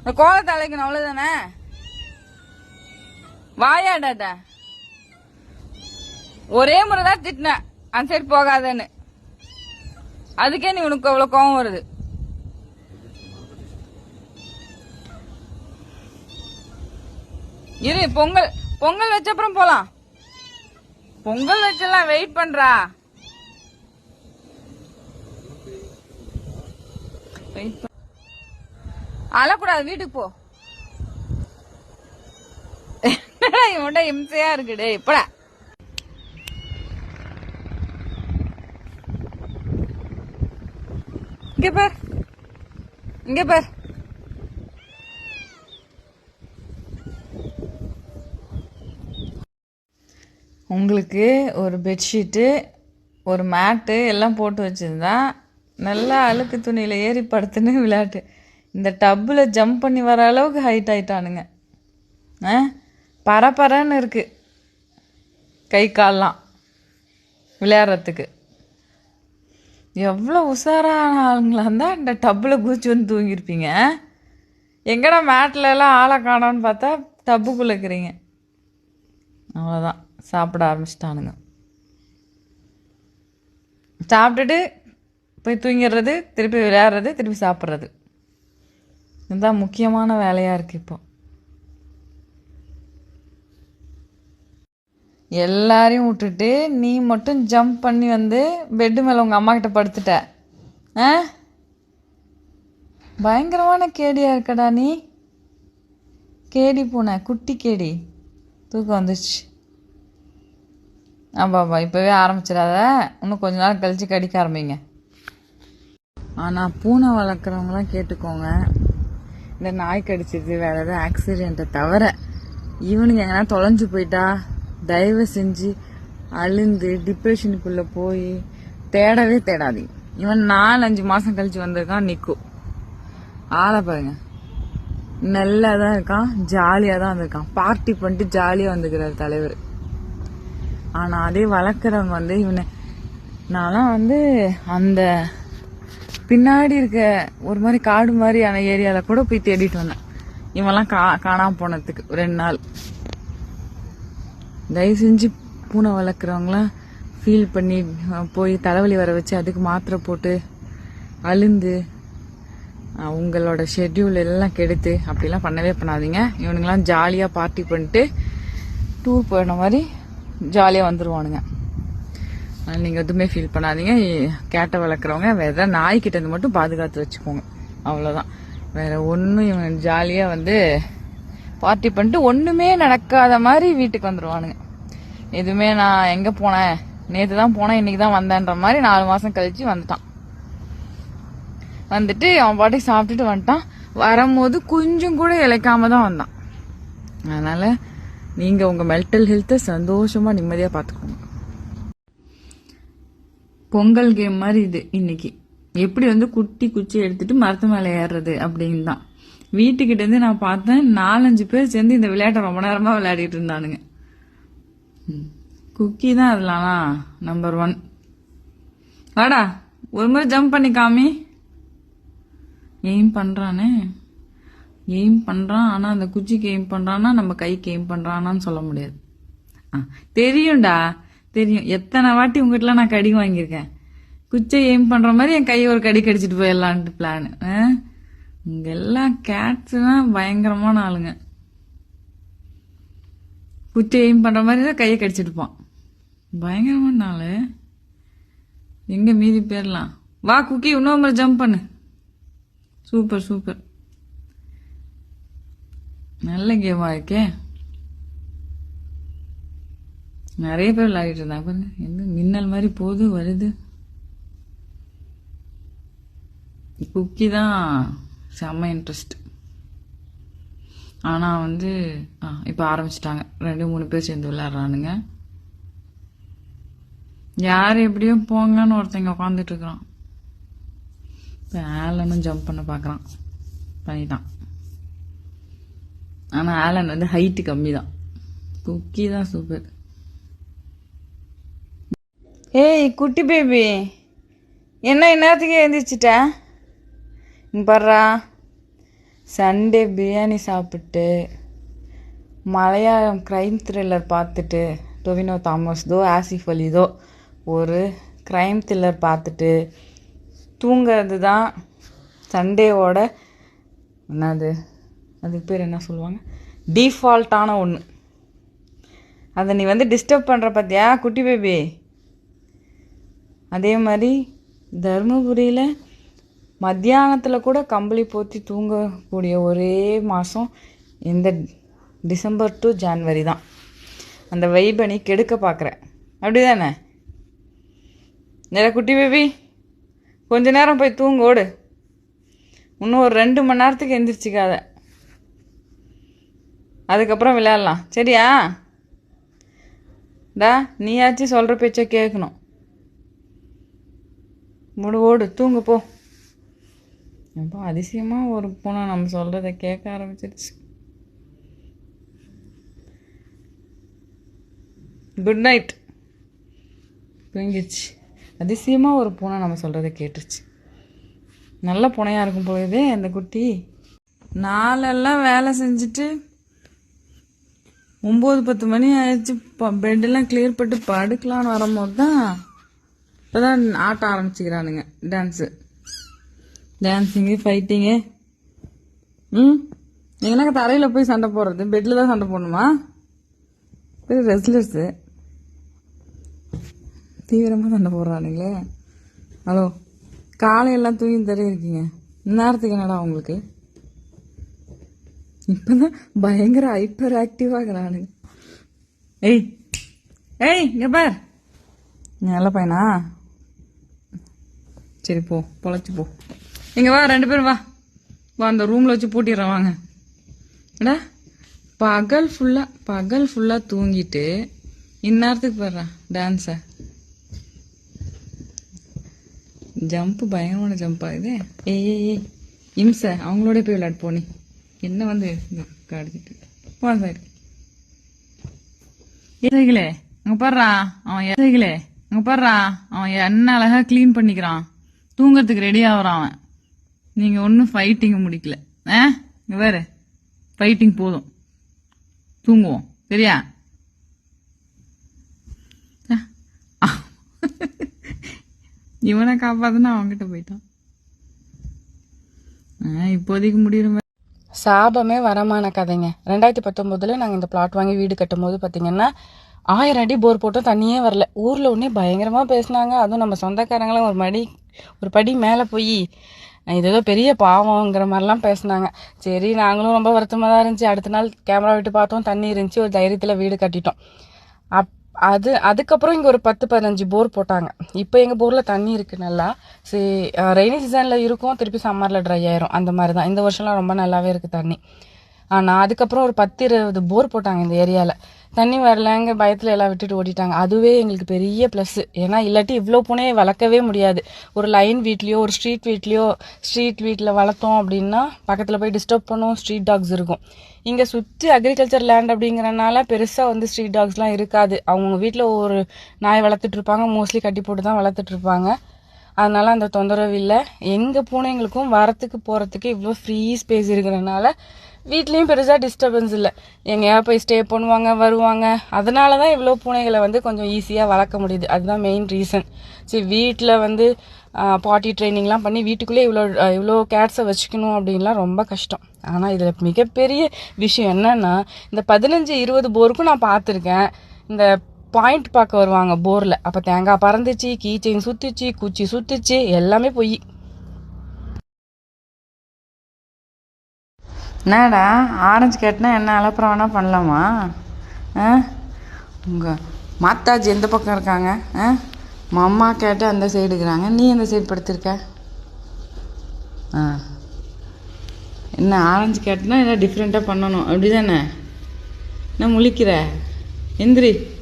இந்த கோலத்தை அழைக்கணும் அவ்வளவுதானே? வாயாடாத. ஒரே முறை தான் திட்டினேன் அந்த சைடு போகாதன்னு. அதுக்கே நீ உனக்கு அவ்வளவு கோவம் வருது. இரு பொங்கல் பொங்கல் வச்ச அப்புறம் போலாம். பொங்கல் வச்செல்லாம் வெயிட் பண்றா. வெயிட் அழக்கூடாது வீட்டுக்கு போ. என்னடா இவன்ட இம்சையா இருக்குடே டேய் இப்படா இங்க பார். இங்க பார். உங்களுக்கு ஒரு பெட்ஷீட்டு ஒரு மேட்டு எல்லாம் போட்டு வச்சுருந்தா நல்லா அழுக்கு துணியில் ஏறி படுத்துன்னு விளையாட்டு. இந்த டப்பில் ஜம்ப் பண்ணி வர அளவுக்கு ஹைட் ஆயிட்டானுங்க. ஆ? பரபரன்னு இருக்குது கை கால்லாம். விளையாடுறதுக்கு. எவ்வளோ உஷாரான ஆளுங்களா இருந்தால் இந்த டப்பில் குதிச்சு வந்து தூங்கியிருப்பீங்க. எங்கடா மேட்ல எல்லாம் ஆளை காணோன்னு பார்த்தா டப்புக்குள்ளே இருக்கிறீங்க. அவ்வளோதான் சாப்பிட ஆரம்பிச்சிட்டானுங்க. சாப்பிட்டுட்டு போய் தூங்கிடுறது திருப்பி விளையாடுறது திருப்பி சாப்பிட்றது. இதுதான் முக்கியமான வேலையாக இருக்குது இப்போ. எல்லாரையும் விட்டுட்டு நீ மட்டும் ஜம்ப் பண்ணி வந்து பெட்டு மேலே உங்கள் அம்மா கிட்ட படுத்துட்ட. ஆ? பயங்கரமான கேடியாக இருக்கடா நீ. கேடி பூனை குட்டி கேடி. தூக்கம் வந்துச்சு ஆமாப்பா இப்போவே ஆரம்பிச்சிடாத. இன்னும் கொஞ்ச நாள் கழிச்சு கடிக்க ஆரம்பிங்க. ஆனால் பூனை வளர்க்குறவங்களாம் கேட்டுக்கோங்க. இந்த நாய் கடிச்சிது வேற ஏதாவது ஆக்சிடெண்ட்டை தவிர இவனுங்க எங்கன்னா தொலைஞ்சு போயிட்டா தயவு செஞ்சு அழுந்து டிப்ரெஷனுக்குள்ளே போய் தேடவே தேடாதீங்க. இவன் நாலு அஞ்சு மாதம் கழிச்சு வந்திருக்கான் நிற்கும் ஆளை பாருங்க. நல்லா தான் இருக்கான் ஜாலியாக தான் வந்திருக்கான். பார்ட்டி பண்ணிட்டு ஜாலியாக வந்துக்கிறார் தலைவர். ஆனால் அதே வளர்க்குறவங்க வந்து இவனை நான்லாம் வந்து அந்த பின்னாடி இருக்க ஒரு மாதிரி காடு மாதிரியான ஏரியாவில் கூட போய் தேடிட்டு வந்தேன். இவன்லாம் கா காணாம போனதுக்கு ரெண்டு நாள். தயவு செஞ்சு பூனை வளர்க்குறவங்களாம் ஃபீல் பண்ணி போய் தலைவலி வர வச்சு அதுக்கு மாத்திரை போட்டு அழுந்து உங்களோட ஷெட்யூல் எல்லாம் கெடுத்து அப்படிலாம் பண்ணவே பண்ணாதீங்க. இவனுங்களாம் ஜாலியாக பார்ட்டி பண்ணிட்டு டூர் போன மாதிரி ஜாலியாக வந்துடுவானுங்க நீங்கள் எதுவுமே ஃபீல் பண்ணாதீங்க. கேட்டை வளர்க்குறவங்க வேற ஏதாவது நாய்க்கிட்ட இருந்து மட்டும் பாதுகாத்து வச்சுக்கோங்க. அவ்வளோதான் வேற ஒன்றும் இவன் ஜாலியாக வந்து பார்ட்டி பண்ணிட்டு ஒன்றுமே நடக்காத மாதிரி வீட்டுக்கு வந்துடுவானுங்க எதுவுமே நான் எங்கே போனேன்? நேற்று தான் போனேன் இன்னைக்கு தான் வந்தேன்ற மாதிரி நாலு மாதம் கழிச்சு வந்துட்டான். வந்துட்டு அவன் பாட்டுக்கு சாப்பிட்டுட்டு வந்துட்டான். வரும்போது கொஞ்சம் கூட இழைக்காம தான் வந்தான். அதனால் நீங்கள் உங்கள் மென்டல் ஹெல்த்தை சந்தோஷமாக நிம்மதியாக பார்த்துக்கோங்க பொங்கல் கேம் மாதிரி இது இன்னைக்கு. எப்படி வந்து குட்டி குச்சி எடுத்துட்டு மரத்து மேலே ஏறுறது அப்படின்னு தான் வீட்டுக்கிட்ட இருந்து நான் பார்த்தேன் நாலஞ்சு பேர் சேர்ந்து இந்த விளையாட்டை ரொம்ப நேரமா விளையாடிட்டு இருந்தானுங்க. ம். குக்கி தான் அதுலானா நம்பர் ஒன் வாடா ஒரு முறை ஜம்ப் பண்ணி காமி. எய்ம் பண்றானே. எய்ம் பண்றான் ஆனா அந்த குச்சிக்கு எய்ம் பண்ணுறான்னா நம்ம கைக்கு எய்ம் பண்றானான்னு சொல்ல முடியாது. ஆ, தெரியும்டா. தெரியும். எத்தனை வாட்டி உங்ககிட்ட நான் கடி வாங்கியிருக்கேன். குச்சை எய்ம் பண்ற மாதிரி என் கையை ஒரு கடி கடிச்சிட்டு போயிடலான்ட்டு பிளானு இங்க எல்லாம் கேட்ஸ்னா பயங்கரமான ஆளுங்க. குச்சை எய்ம் பண்ற மாதிரி தான் கையை கடிச்சிட்டுப்பான் பயங்கரமான ஆளு. எங்க மீதி பேர்லாம்? வா குக்கி இன்னொரு முறை ஜம்ப் பண்ணு. Super super. நல்ல கேமா இருக்கே. நிறைய பேர் விளையாடிட்டு இருந்தாங்க. அப்புறம் என்ன மின்னல் மாதிரி போகுது வருது. குக்கி தான் செம்ம இன்ட்ரெஸ்ட் ஆனால் வந்து ஆ இப்போ ஆரம்பிச்சிட்டாங்க. ரெண்டு மூணு பேர் சேர்ந்து விளையாடுறானுங்க. யார் எப்படியோ போங்கன்னு ஒருத்தங்க உட்காந்துட்டு இருக்கிறான். இப்போ ஆலனும் ஜம்ப் பண்ண பார்க்குறான் பண்ணிட்டான். ஆனால் ஆலன் வந்து ஹைட்டு கம்மி தான் குக்கி தான் சூப்பர் ஏய் குட்டி பேபி என்ன இந்நேரத்துக்கு எழுந்திரிச்சிட்ட இங்க பாடுறா சண்டே பிரியாணி சாப்பிட்டு மலையாளம் க்ரைம் த்ரில்லர் பார்த்துட்டு டொவினோ தாமஸ் தோ ஆசிஃப் அலிதோ ஒரு க்ரைம் த்ரில்லர் பார்த்துட்டு தூங்கிறது தான் சண்டேவோட என்னது? அதுக்கு பேர் என்ன சொல்லுவாங்க? டீஃபால்ட்டான ஒன்று அதை நீ வந்து டிஸ்டர்ப் பண்ணுற பார்த்தியா குட்டி பேபி அதே மாதிரி தருமபுரியில் மத்தியானத்தில் கூட கம்பளி போற்றி தூங்கக்கூடிய ஒரே மாதம் இந்த டிசம்பர் டு ஜான்வரி தான். அந்த வைபை நீ கெடுக்க பார்க்குற அப்படி தானே நேர குட்டி பேபி கொஞ்ச நேரம் போய் தூங்க ஓடு. இன்னும் ஒரு ரெண்டு மணி நேரத்துக்கு எந்திரிச்சிக்காத. அதுக்கப்புறம் விளையாடலாம். சரியா? டா நீயாச்சும் சொல்கிற பேச்சை கேட்கணும் முடு ஓடு தூங்கு போ. ரொம்ப அதிசயமாக ஒரு பூனை நம்ம சொல்கிறத கேட்க ஆரம்பிச்சிருச்சு. குட் நைட் தூங்கிடுச்சு. அதிசயமாக ஒரு பூனை நம்ம சொல்கிறத கேட்டுருச்சு. நல்ல பூனையாக இருக்கும் பொழுதே அந்த குட்டி. நாளெல்லாம் வேலை செஞ்சுட்டு ஒம்பது பத்து மணி ஆயிடுச்சு. பெட்டெல்லாம் கிளியர் பண்ணிட்டு படுக்கலான்னு வரும்போது தான் இப்போ தான் ஆட்ட ஆரம்பிச்சுக்கிறானுங்க. டான்ஸு டான்ஸிங்கு ஃபைட்டிங்கு ம்? எங்கனாக்க தரையில் போய் சண்டை போடுறது? பெட்டில் தான் சண்டை போடணுமா? பெரிய ரெஸ்லர்ஸு தீவிரமாக சண்டை போடுறானுங்களே. ஹலோ காலையெல்லாம் தூங்கி தரே இருக்கீங்க. நேரத்துக்கு என்னடா உங்களுக்கு? இப்போ தான் பயங்கர ஹைப்பர் ஆக்டிவாகிறானுங்க ஏய் ஏய் இங்க பார். நல்ல பையனா? சரி போ பொழைச்சி போ. இங்கே வா ரெண்டு பேரும் வா. வா அந்த ரூமில் வச்சு பூட்டிடுறேன் வாங்க. எடா பகல் ஃபுல்லாக பகல் ஃபுல்லாக தூங்கிட்டு இந்நேரத்துக்கு போடுறான் டான்ஸை ஜம்ப்பு பயங்கரமான ஜம்பா இது. ஏய் ஏய் ஏய். இம்ச அவங்களோட போய் விளையாட்டு போனி. என்ன வந்து கடிச்சிட்டு போ சார் ஏசைகளே அங்கே பாடுறா அவன் ஏசைகளே அங்கே பாடுறா அவன் என்ன அழகாக க்ளீன் பண்ணிக்கிறான். தூங்கறதுக்கு ரெடி ஆகுறான் அவன். நீங்க ஒன்றும் ஃபைட்டிங் முடிக்கல. ஆ? வேறு ஃபைட்டிங் போதும். தூங்குவோம். சரியா? இவனை காப்பாத்துனா அவன்கிட்ட போயிட்டான். ஆ, இப்போதைக்கு முடிகிற மாதிரி. சாபமே வரமான கதைங்க. ரெண்டாயிரத்தி பத்தொம்போதுல நாங்கள் இந்த பிளாட் வாங்கி வீடு கட்டும்போது பார்த்தீங்கன்னா ஆயிரம் அடி போர் போட்டோம் தண்ணியே வரல. ஊரில் ஒன்றே பயங்கரமாக பேசினாங்க. அதுவும் நம்ம சொந்தக்காரங்களாம் ஒரு மடி ஒரு படி மேலே போய் இது ஏதோ பெரிய பாவங்கிற மாதிரிலாம் பேசினாங்க. சரி நாங்களும் ரொம்ப வருத்தமாக தான் இருந்துச்சு. அடுத்த நாள் கேமரா விட்டு பார்த்தோம். தண்ணி இருந்துச்சு. ஒரு தைரியத்தில் வீடு கட்டிட்டோம். அப் அது அதுக்கப்புறம் இங்கே ஒரு பத்து பதினஞ்சு போர் போட்டாங்க. இப்போ எங்கள் போரில் தண்ணி இருக்குது நல்லா. சரி ரெய்னி சீசனில் இருக்கும். திருப்பி சம்மரில் ட்ரை ஆயிரும். அந்த மாதிரி தான் இந்த வருஷம்லாம் ரொம்ப நல்லாவே இருக்குது தண்ணி. ஆனால் அதுக்கப்புறம் ஒரு பத்து இருபது போர் போட்டாங்க இந்த ஏரியாவில் தண்ணி வரலங்க பயத்தில் எல்லாம் விட்டுட்டு ஓடிட்டாங்க. அதுவே எங்களுக்கு பெரிய ப்ளஸ்ஸு ஏன்னா இல்லாட்டி இவ்வளோ பூனையை வளர்க்கவே முடியாது. ஒரு லைன் வீட்லேயோ ஒரு ஸ்ட்ரீட் வீட்லேயோ ஸ்ட்ரீட் வீட்டில் வளர்த்தோம் அப்படின்னா பக்கத்தில் போய் டிஸ்டர்ப் பண்ணுவோம் ஸ்ட்ரீட் டாக்ஸ் இருக்கும். இங்கே சுற்றி அக்ரிகல்ச்சர் லேண்ட் அப்படிங்கிறனால பெருசாக வந்து ஸ்ட்ரீட் டாக்ஸ்லாம் இருக்காது. அவங்க வீட்டில் ஒரு நாய் வளர்த்துட்ருப்பாங்க மோஸ்ட்லி கட்டி போட்டு தான் வளர்த்துட்ருப்பாங்க அதனால் அந்த தொந்தரவு இல்லை. எங்கள் பூனைங்களுக்கும் வரத்துக்கு போகிறதுக்கு இவ்வளோ ஃப்ரீ ஸ்பேஸ் இருக்கிறனால வீட்லேயும் பெருசாக டிஸ்டர்பன்ஸ் இல்லை. எங்கேயா போய் ஸ்டே பண்ணுவாங்க வருவாங்க. அதனால தான் இவ்வளோ பூனைகளை வந்து கொஞ்சம் ஈஸியாக வளர்க்க முடியுது. அதுதான் மெயின் ரீசன் சரி வீட்டில் வந்து பாட்டி ட்ரைனிங்லாம் பண்ணி வீட்டுக்குள்ளே இவ்வளோ இவ்வளோ கேட்ஸை வச்சுக்கணும் அப்படின்லாம் ரொம்ப கஷ்டம். ஆனால் இதில் மிகப்பெரிய விஷயம் என்னென்னா இந்த பதினஞ்சு இருபது போருக்கும் நான் பார்த்துருக்கேன். இந்த பாயிண்ட் பார்க்க வருவாங்க போரில். அப்போ தேங்காய் பறந்துச்சு கீச்சைன் சுற்றுச்சு குச்சி சுற்றுச்சு எல்லாமே பொய். என்னடா ஆரஞ்சு கேட்டினா என்ன அலப்புறம் வேணால் பண்ணலாமா? ஆ? உங்கள் மாத்தாஜி எந்த பக்கம் இருக்காங்க? ஆ? மம்மா கேட்டு அந்த சைடு இருக்கிறாங்க நீ எந்த சைடு படுத்திருக்க? ஆ. என்ன ஆரஞ்சு கேட்டினா என்ன டிஃப்ரெண்ட்டாக பண்ணணும்? அப்படி தானே என்ன முழிக்கிற? எந்திரி.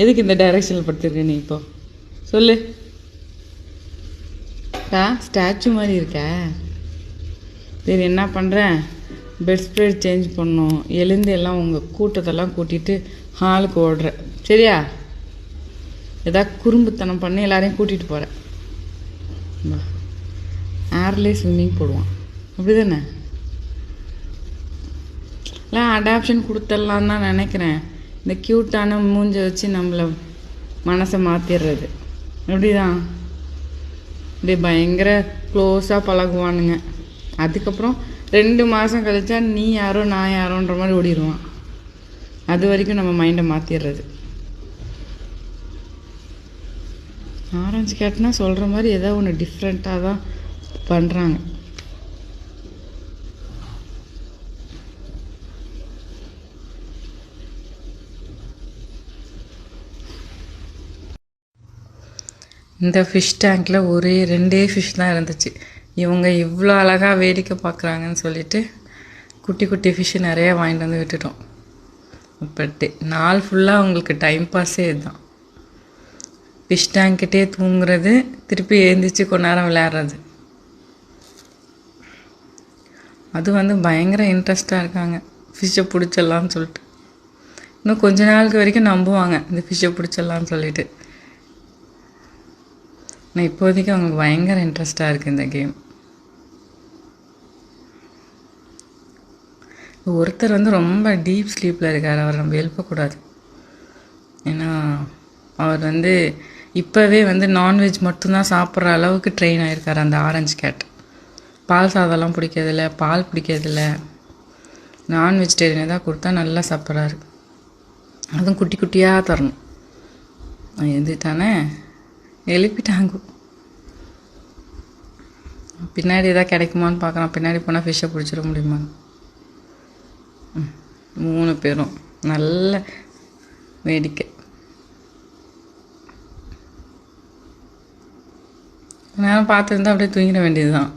எதுக்கு இந்த டைரக்ஷனில் படுத்திருக்க நீ இப்போ? சொல்லு. ஆ ஸ்டாச்சு மாதிரி இருக்க. சரி என்ன பண்ணுறேன் பெட் ஸ்ப்ரெட் சேஞ்ச் பண்ணணும். எழுந்து எல்லாம் உங்கள் கூட்டத்தெல்லாம் கூட்டிகிட்டு ஹாலுக்கு ஓடுற. சரியா? ஏதாவது குறும்புத்தனம் பண்ணி எல்லாரையும் கூட்டிகிட்டு போகிறேன் ஏர்லேயே ஸ்விம்மிங் போடுவான். அப்படி தானே இல்லை அடாப்ஷன் கொடுத்துடலான்னு தான் நினைக்கிறேன். இந்த க்யூட்டான மூஞ்ச வச்சு நம்மளை மனசை மாற்றிடுறது அப்படிதான் இப்படி பயங்கர க்ளோஸாக பழகுவானுங்க. அதுக்கப்புறம் ரெண்டு மாதம் கழிச்சா நீ யாரோ நான் யாரோன்ற மாதிரி ஓடிடுவான் அது வரைக்கும் நம்ம மைண்டை மாற்றிடுறது ஆரஞ்சு கேட்னா சொல்கிற மாதிரி ஏதோ ஒன்று டிஃப்ரெண்ட்டாக தான் பண்ணுறாங்க இந்த ஃபிஷ் டேங்க்கில் ஒரே ரெண்டே ஃபிஷ் தான் இருந்துச்சு. இவங்க இவ்வளோ அழகாக வேடிக்கை பார்க்குறாங்கன்னு சொல்லிட்டு குட்டி குட்டி ஃபிஷ்ஷு நிறைய வாங்கிட்டு வந்து விட்டுட்டோம். இப்போ நாள் ஃபுல்லாக அவங்களுக்கு டைம் பாஸே இதுதான். ஃபிஷ் டேங்க்கிட்டே தூங்குறது திருப்பி எழுந்திரிச்சு கொஞ்ச நேரம் விளையாடுறது. அது வந்து பயங்கர இன்ட்ரெஸ்டாக இருக்காங்க. ஃபிஷ்ஷை பிடிச்சிடலான்னு சொல்லிட்டு. இன்னும் கொஞ்ச நாளுக்கு வரைக்கும் நம்புவாங்க இந்த ஃபிஷ்ஷை பிடிச்சிடலான்னு சொல்லிட்டு. ஆனால் இப்போதைக்கு அவங்களுக்கு பயங்கர இன்ட்ரெஸ்டாக இருக்குது இந்த கேம். ஒருத்தர் வந்து ரொம்ப டீப் ஸ்லீப்பில் இருக்கார் அவர் நம்ம எழுப்பக்கூடாது. ஏன்னா அவர் வந்து இப்போவே வந்து நான்வெஜ் மட்டும்தான் சாப்பிட்ற அளவுக்கு ட்ரெயின் ஆகிருக்கார் அந்த ஆரஞ்சு கேட் பால் சாதம்லாம் பிடிக்கிறதில்ல பால் பிடிக்கிறதில்ல. நான் வெஜிடேரியனை தான் கொடுத்தா நல்லா சாப்பிட்றாரு. அதுவும் குட்டி குட்டியாக தரணும். எது தானே எழுப்பிட்டாங்க. பின்னாடி எதாவது கிடைக்குமான்னு பார்க்குறான். பின்னாடி போனால் ஃபிஷ்ஷை பிடிச்சிட முடியுமா? ம், மூணு பேரும். நல்ல வேடிக்கை. நேரம் பார்த்துருந்தா அப்படியே தூங்கிட வேண்டியது தான்